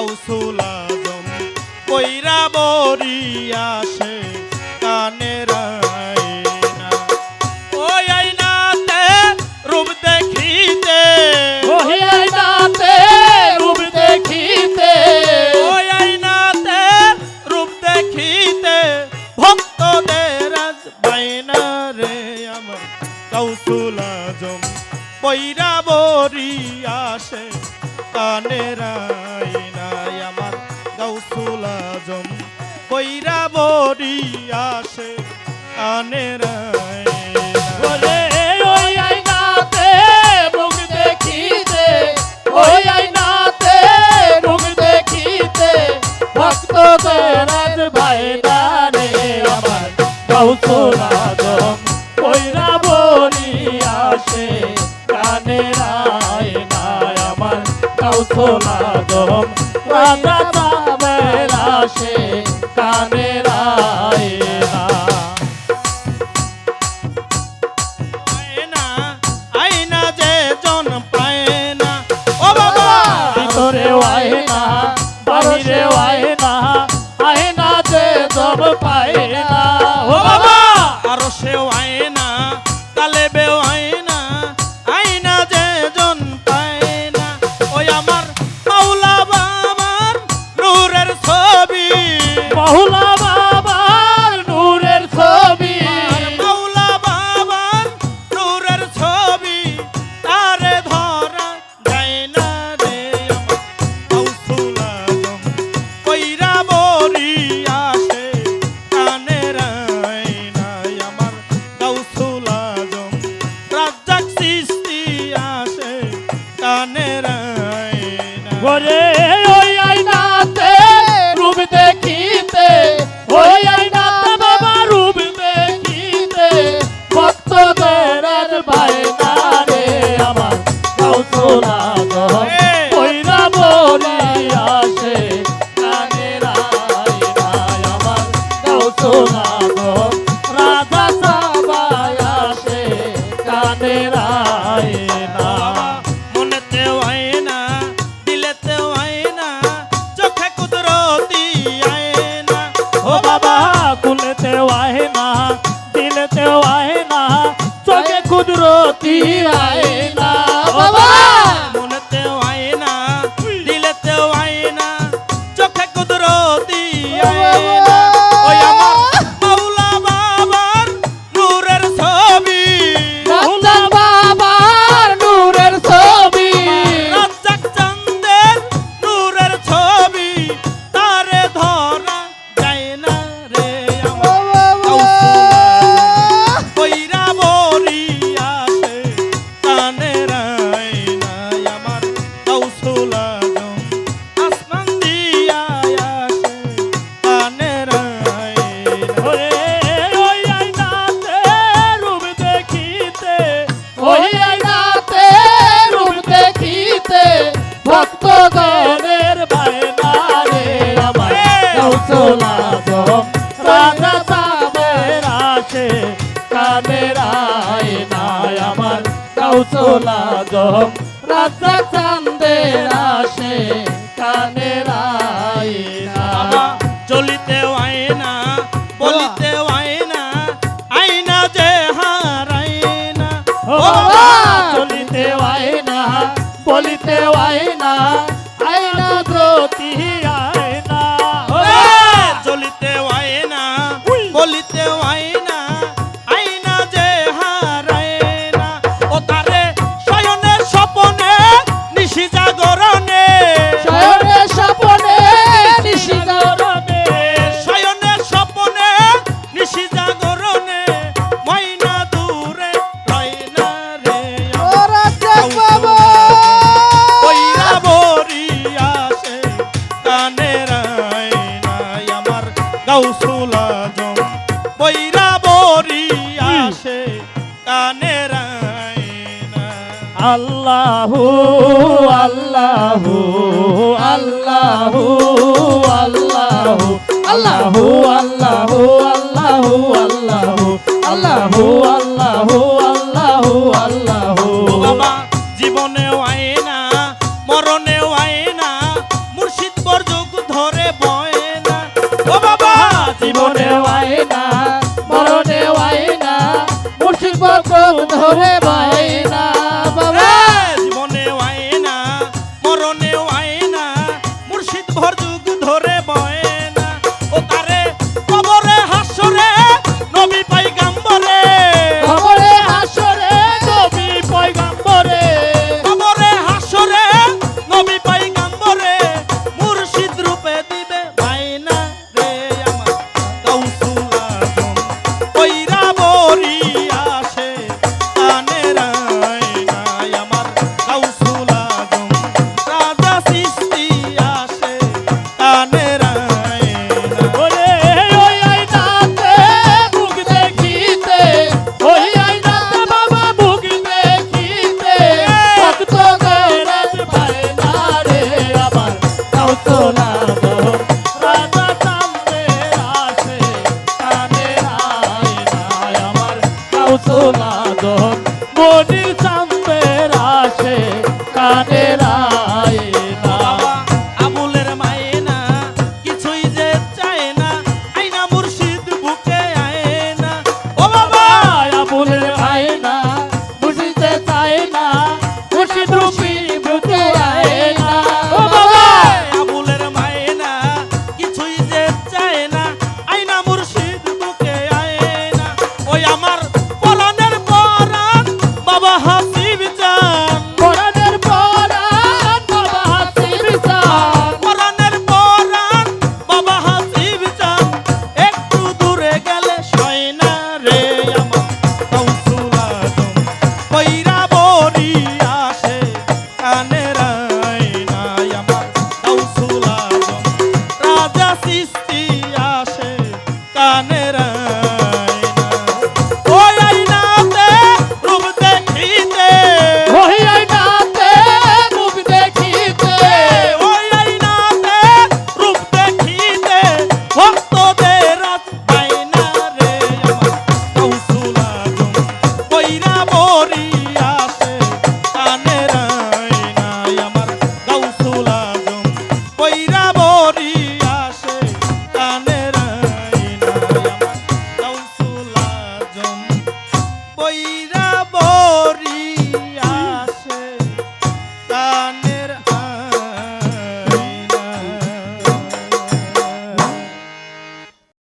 গাউসুল আজম কইরা বরি আসে কানের ওই আইনাতে রূপ দেখিতে। ওই আইনাতে রূপ দেখিতে। ওই আইনাতে রূপ দেখিতে। ভক্তদের আজ বাইনা রে আমার গাউসুল আজম। বৈরা বরি আসে কানেরা হজম কইরা বড়ি আসে আনে বলে, ওই আইনাতে দেখিতে, ওই আইনাতে মুখ দেখিতে ভাই আমার আমার রাজম রাজা আসে কানে কানে রায় ওরে ফিরায় দাও চোলা গম রাজা চান্দের আসে কানে আয়না চলিতে আয়না বলিতে আয়না আয়না যে হারায়না ও চলিতে আয়না বলিতে আয়না আয়না দ্রোতি কানের আল্লাহু আল্লাহু আল্লাহু আল্লাহু আল্লাহু আল্লাহু আল্লাহু আল্লাহু আল্লাহু আল্লাহু Lord, the whole heaven. তাও তো মনির গো